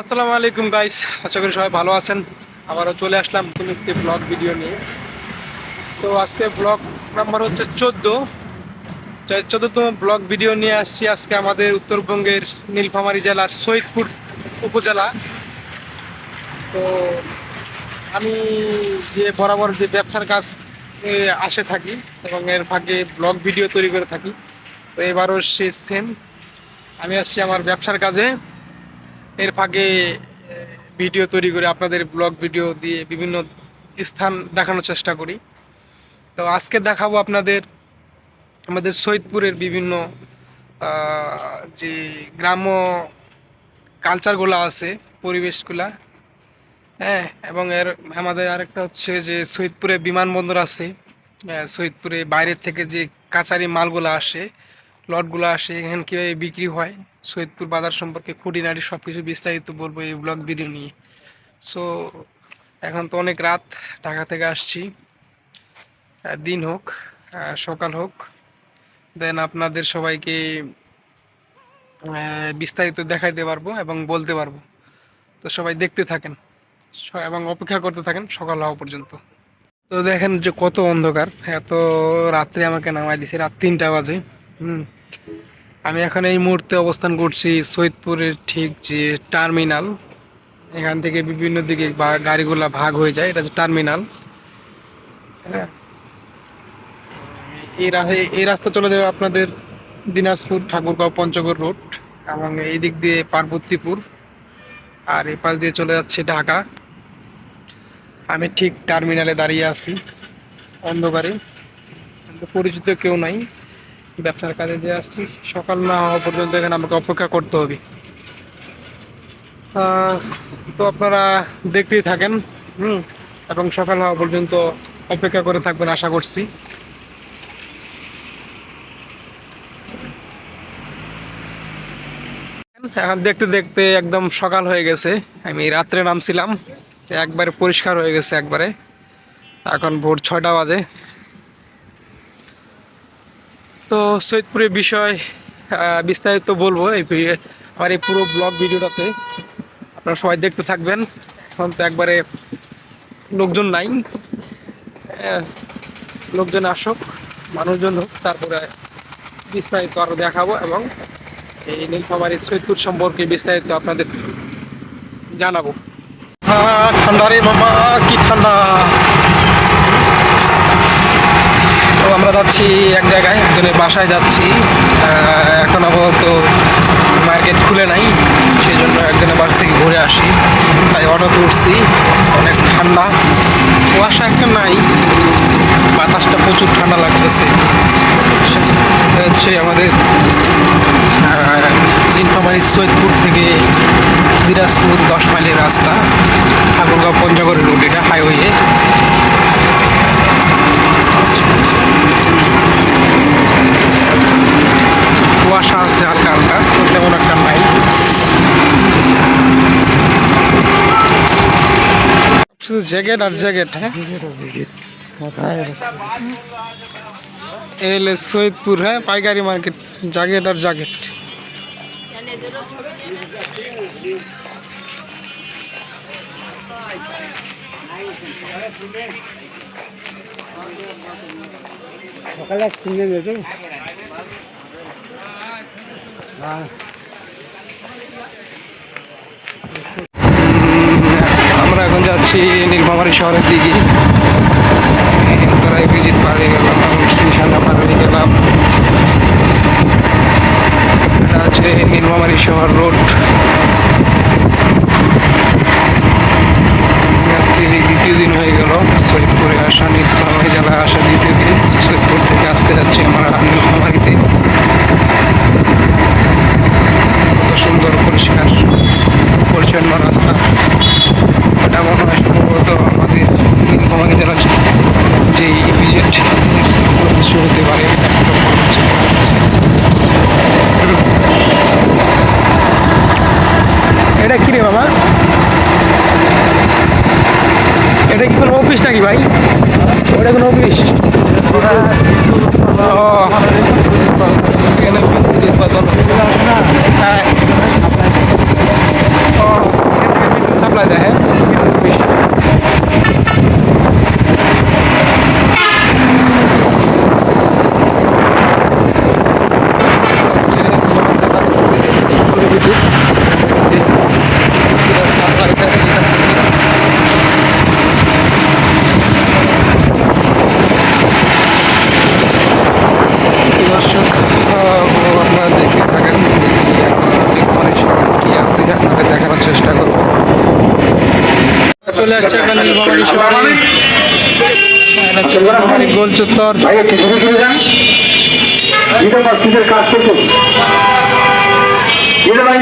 আসসালামু আলাইকুম গাইস আশা করি সবাই ভালো আছেন। আবারও চলে আসলাম নতুন একটি ব্লগ ভিডিও নিয়ে। তো আজকে ব্লগ নাম্বার হচ্ছে চোদ্দ। চোদ্দতম ব্লগ ভিডিও নিয়ে আসছি আজকে আমাদের উত্তরবঙ্গের নীলফামারী জেলার সৈয়দপুর উপজেলা। তো আমি যে বরাবর যে ব্যবসার কাজ আসে থাকি এবং এর ফাঁকে ব্লগ ভিডিও তৈরি করে থাকি। তো এবারও সে সেম আমি আসছি আমার ব্যবসার কাজে। এর ফাঁকে ভিডিও তৈরি করে আপনাদের ব্লগ ভিডিও দিয়ে বিভিন্ন স্থান দেখানোর চেষ্টা করি। তো আজকে দেখাবো আপনাদের, আমাদের সৈয়দপুরের বিভিন্ন যে গ্রাম্য কালচারগুলো আছে, পরিবেশগুলা। হ্যাঁ এবং এর আমাদের আরেকটা হচ্ছে যে সৈয়দপুরে বিমানবন্দর আছে। সৈয়দপুরে বাইরের থেকে যে কাচারি মালগুলো আসে, লটগুলো আসে, এখানে কীভাবে বিক্রি হয়, সৈয়দপুর বাজার সম্পর্কে খুঁটিনাটি সব কিছু বিস্তারিত বলব এই ব্লগ ভিডিও নিয়ে। সো এখন তো অনেক রাত, ঢাকা থেকে আসছি। দিন হোক সকাল হোক। দেন আপনাদের সবাইকে বিস্তারিত দেখাইতে পারব এবং বলতে পারব। তো সবাই দেখতে থাকেন। এবং অপেক্ষা করতে থাকেন সকাল হওয়া পর্যন্ত। তো দেখেন যে কত অন্ধকার। এত রাত্রে আমাকে নামাই দিছে, রাত তিনটা বাজে। হুম। আমি এখন এই মুহূর্তে অবস্থান করছি সৈয়দপুরের ঠিক যে টার্মিনাল। এখান থেকে বিভিন্ন দিকে গাড়িগুলা ভাগ হয়ে যায়, এটা হচ্ছে টার্মিনাল। হ্যাঁ। এই রাস্তা চলে যাবে আপনাদের দিনাজপুর ঠাকুরগাঁও পঞ্চগড় রোড এবং এই দিক দিয়ে পার্বতীপুর। আর এই পাশ দিয়ে চলে যাচ্ছে ঢাকা। আমি ঠিক টার্মিনালে দাঁড়িয়ে আছি, অন্ধকারে। পরিচিত কেউ নাই, ব্যবসার কাজে যে আসছি, সকাল না হওয়া পর্যন্ত এখানে আমাকে অপেক্ষা করতে হবে। তো আপনারা দেখতেই থাকেন, হুম, এবং সকাল হওয়া পর্যন্ত অপেক্ষা করে থাকবেন আশা করছি। এখন দেখতে দেখতে একদম সকাল হয়ে গেছে, আমি রাত্রে নামছিলাম। একবারে পরিষ্কার হয়ে গেছে একবারে। এখন ভোর ছয়টা বাজে। তো সৈয়দপুরের বিষয় বিস্তারিত বলব এই আমার এই পুরো ব্লগ ভিডিওটাতে। আপনারা সবাই দেখতে থাকবেন। এখন তো একবারে লোকজন নাই। লোকজন আসুক, মানুষজন হোক, তারপরে বিস্তারিত আরও দেখাবো এবং এই নীলফামারী সৈয়দপুর সম্পর্কে বিস্তারিত আপনাদের জানাব। আহ, ঠান্ডা রে মামা কি ঠান্ডা। তো আমরা যাচ্ছি এক জায়গায় একজনের বাসায় যাচ্ছি। এখন আপাতত মার্কেট খুলে নাই সেই জন্য একজনের বাসা থেকে ঘুরে আসি। তাই অটোতে উঠছি অনেক ঠান্ডা। কুয়াশা একটা নাই বাতাসটা প্রচুর ঠান্ডা লাগতেছে। হচ্ছে আমাদের নীলফামারী সৈয়দপুর থেকে দিনাজপুর দশ মাইলের রাস্তা, ঠাকুরগাঁও পঞ্চগড় রোড এটা হাইওয়ে কুয়াশা আছে হালকা হালকা, তেমন একটা নাই। জ্যাকেট আর জ্যাকেট হ্যাঁ? এলে সৈয়দপুর হ্যাঁ? পাইকারি মার্কেট জ্যাকেট আর জ্যাকেট সকালে চিনে নেবে আমরা এখন যাচ্ছি নীলফামারী শহরের দিকে। তোরাই ভিজিট পাড়ে গেলাম নিশানা পাড়ে গেলাম। এটা হচ্ছে নীলফামারী শহর রোড। আজকে দ্বিতীয় দিন হয়ে গেল। সৈয়দপুরে আসা নীলফামারী জেলায় আসা দ্বিতীয় দিন। সৈয়দপুর থেকে আজকে যাচ্ছি আমরা নীলফামারীতে। কত সুন্দর পরিষ্কার, পরিচ্ছন্ন রাস্তা। এটা মনে হয় সম্ভবত আমাদের নীলফামারী জেলার যে ইপিজেড কিছু হতে পারে। এটা একটা মনে হচ্ছে। এটা কি রে বাবা? এটা কি কোনো অফিস নাকি ভাই? ওটা কোনো অফিস উৎপাদন হ্যাঁ। সাপ্লাই দেয় হ্যাঁ দর্শক আহ, আপনারা দেখতে থাকেন অনেক সময় কি আছে আপনাদের দেখানোর চেষ্টা করব চলে আসছে গোল চত্বর। মসজিদের কাজ করতে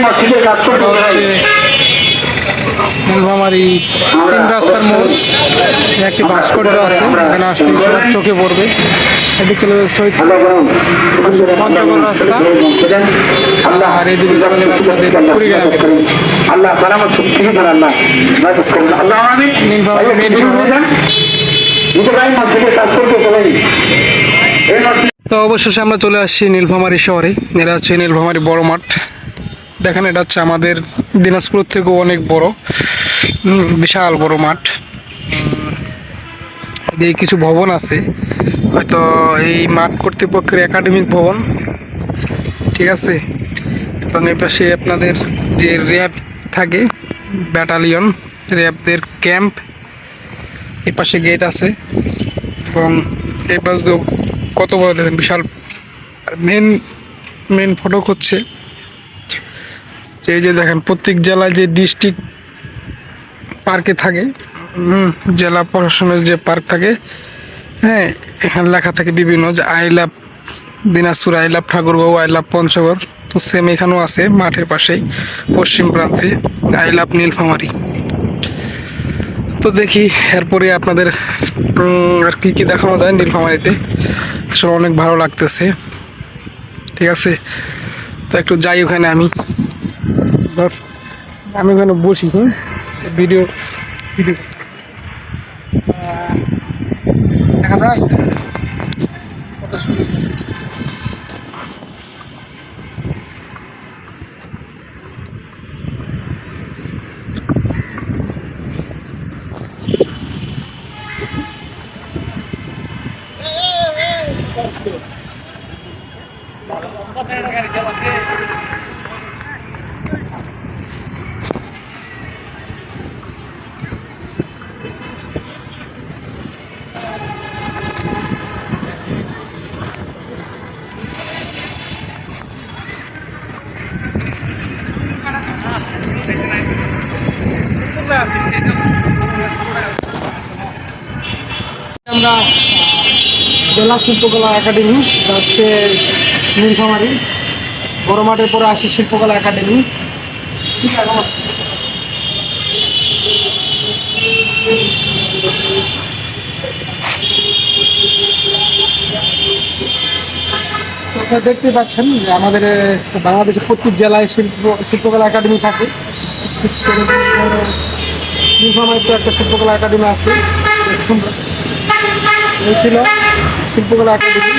মসজিদের কাজ করতে তিন রাস্তার মোড়। একটি ভাস্কর্য আছে এখানে আসলে চোখে পড়বে। চলে যাবে পঞ্চগড় রাস্তা আর এদিকে চলে যাবে আপনাদের কুড়িগ্রামে আল্লাহ আল্লাহ। মেন তো অবশেষে আমরা চলে আসছি নীলফামারী শহরে। এটা হচ্ছে নীলফামারী বড় মাঠ। দেখেন এটা হচ্ছে আমাদের দিনাজপুর থেকেও অনেক বড় বিশাল বড় মাঠ। এদিকে কিছু ভবন আছে। হয়তো এই মাঠ কর্তৃপক্ষের একাডেমিক ভবন, ঠিক আছে? এবং এই পাশে আপনাদের যে র্যাব থাকে, ব্যাটালিয়ন, র্যাবদের ক্যাম্প, এই পাশে গেট আছে। এবং এই পাশ দিয়েও কত বড় দেখেন, বিশাল মেন মেন ফটক হচ্ছে। যে যে দেখেন, প্রত্যেক জেলায় যে ডিস্ট্রিক্ট পার্কে থাকে জেলা প্রশাসনের যে পার্ক থাকে হ্যাঁ এখানে লেখা থাকে বিভিন্ন যে I love Dinajpur, I love Thakurgaon, I love Panchagarh. তো সেম এখানেও আছে মাঠের পাশেই, পশ্চিম প্রান্তে, আই লাভ নীলফামারি। তো দেখি, এরপরে আপনাদের আর কী কী দেখানো যায় নীলফামারিতে? আসলে অনেক ভালো লাগতেছে। ঠিক আছে? তো একটু যাই ওখানে আমি। ধর, আমি ওখানে বসি ভিডিও ভিডিও। যায় কত সুন্দর। আমরা জেলা শিল্পকলা একাডেমি হচ্ছে নীলফামারি। বড় মাঠের পরে আসি শিল্পকলা একাডেমি। আপনারা দেখতে পাচ্ছেন যে আমাদের বাংলাদেশের প্রত্যেক জেলায় শিল্প, শিল্পকলা একাডেমি থাকে। নীলফামারিতে একটা শিল্পকলা একাডেমি আছে। ছিল শিল্পকলা একাডেমি।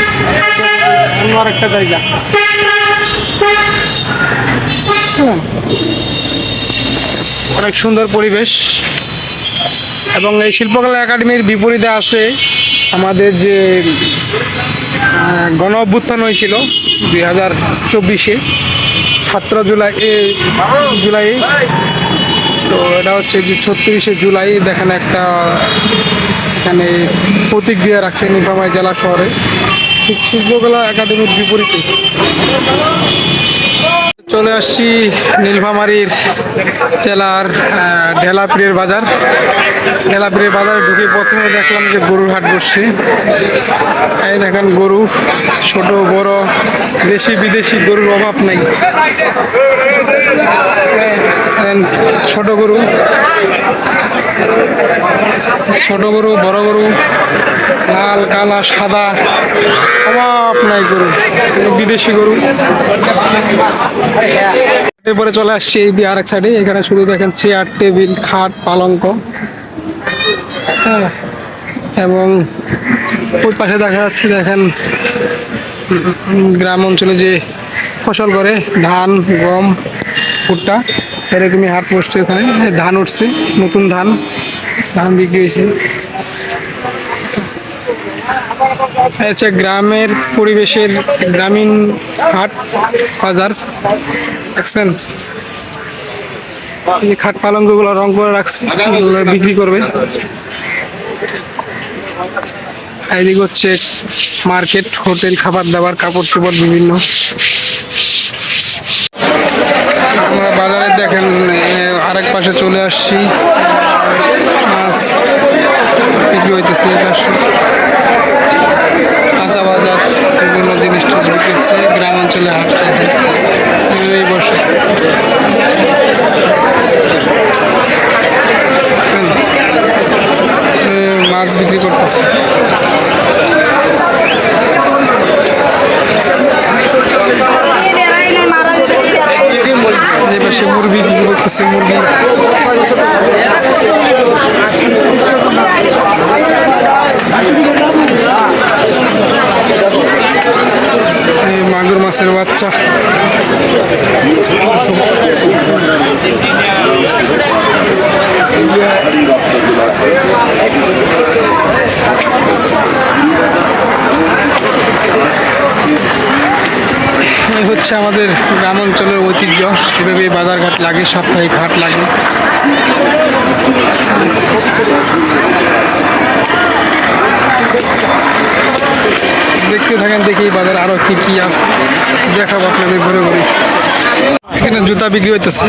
অন্য আরেকটা জায়গা। হ্যাঁ। অনেক সুন্দর পরিবেশ। এবং এই শিল্পকলা একাডেমির বিপরীতে আছে আমাদের যে গণ অভ্যুত্থান হয়েছিল দুই হাজার চব্বিশে ছাত্র জুলাই জুলাই। তো এটা হচ্ছে যে ছত্রিশে জুলাই, দেখেন একটা এখানে প্রতিক্রিয়া রাখছে নীলফামারী জেলা শহরে। ঠিক শিল্পকলা একাডেমির বিপরীতে। চলে আসছি নীলফামারীর জেলার আহ, ঢেলাপিরের বাজার। ঢেলাপিরের বাজারে ঢুকে প্রথমে দেখলাম যে গরুর হাট বসছে। এই দেখেন গরু ছোট বড় দেশি বিদেশি গরুর অভাব নাই। ছোট গরু। ছোট গরু, বড় গরু, লাল, কালা, সাদা অভাব নাই গরু বিদেশি গরু। এরপরে চলে আসছি এই দিয়ে আরেক সাইডে এখানে শুধু দেখেন চেয়ার টেবিল খাট, পালঙ্ক। হ্যাঁ এবং ওই পাশে দেখা যাচ্ছে, দেখেন, গ্রাম অঞ্চলে যে ফসল করে, ধান, গম, ভুট্টা, এরকমই হাট বসছে এখানে। ধান উঠছে, নতুন ধান। ধান বিক্রি হয়েছে। আচ্ছা গ্রামের পরিবেশের গ্রামীণ হাট বাজার। দেখছেন যে খাট পালঙ্কগুলো রং করে রাখছে বিক্রি করবে। এদিকে হচ্ছে মার্কেট, হোটেল, খাবার দাবার, কাপড় চোপড় বিভিন্ন। আমরা বাজারে দেখেন আরেক পাশে চলে আসছি। মাছ বিক্রি হইতেছে পাশে কাঁচা বাজার বিভিন্ন জিনিস টিনিস বিক্রি হচ্ছে গ্রাম অঞ্চলে হাট দেখেন এই বসে মাছ বিক্রি করতেছে পাশে মুরগি বিক্রি করতেছে মুরগি এই মাগুর মাছের বাচ্চা। হচ্ছে আমাদের গ্রাম অঞ্চলের ঐতিহ্য। এভাবে বাজারঘাট লাগে সাপ্তাহিক হাট লাগে। দেখতে থাকেন দেখি বাজার আরও কি কি আছে। দেখাবো আপনাদের ঘুরে ঘুরে। এখানে জুতা বিক্রি হইতেছে।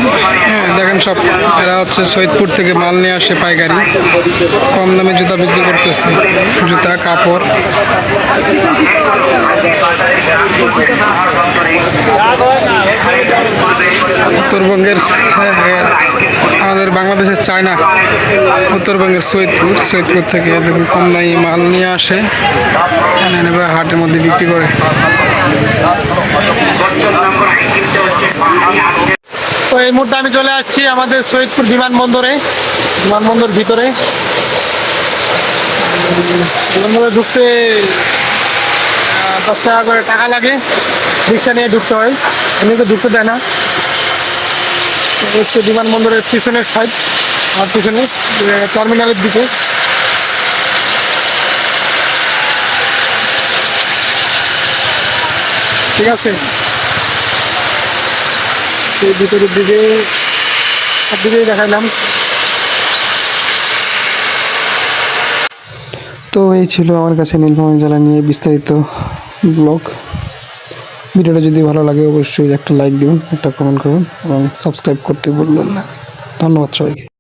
হ্যাঁ দেখেন সব এরা হচ্ছে সৈয়দপুর থেকে মাল নিয়ে আসে পাইকারি। কম দামে জুতা বিক্রি করতেছে। জুতা কাপড়। উত্তরবঙ্গের হ্যাঁ, হ্যাঁ, আমাদের বাংলাদেশের চায়না। উত্তরবঙ্গের সৈয়দপুর সৈয়দপুর থেকে দেখুন কম দামি মাল নিয়ে আসে। হাটের মধ্যে বিক্রি করে। তো এই মুহূর্তে আমি চলে আসছি আমাদের সৈয়দপুর বিমানবন্দরে, বিমানবন্দর ভিতরে। বিমানবন্দরে ঢুকতে দশ টাকা করে টাকা লাগে, রিক্সা নিয়ে ঢুকতে হয়। এমনি তো ঢুকতে দেয় না। হচ্ছে বিমানবন্দরের পিছনের সাইড আর পিছনে টার্মিনালের দিকে। ঠিক আছে? এই ভিতরের দিকে সব দিকেই দেখালাম তো এই ছিল আমার কাছে নীলফামারী জেলা নিয়ে বিস্তারিত ব্লগ। ভিডিওটা যদি ভালো লাগে অবশ্যই একটা লাইক দিন একটা কমেন্ট করুন এবং সাবস্ক্রাইব করতে বললেন না। ধন্যবাদ সবাইকে।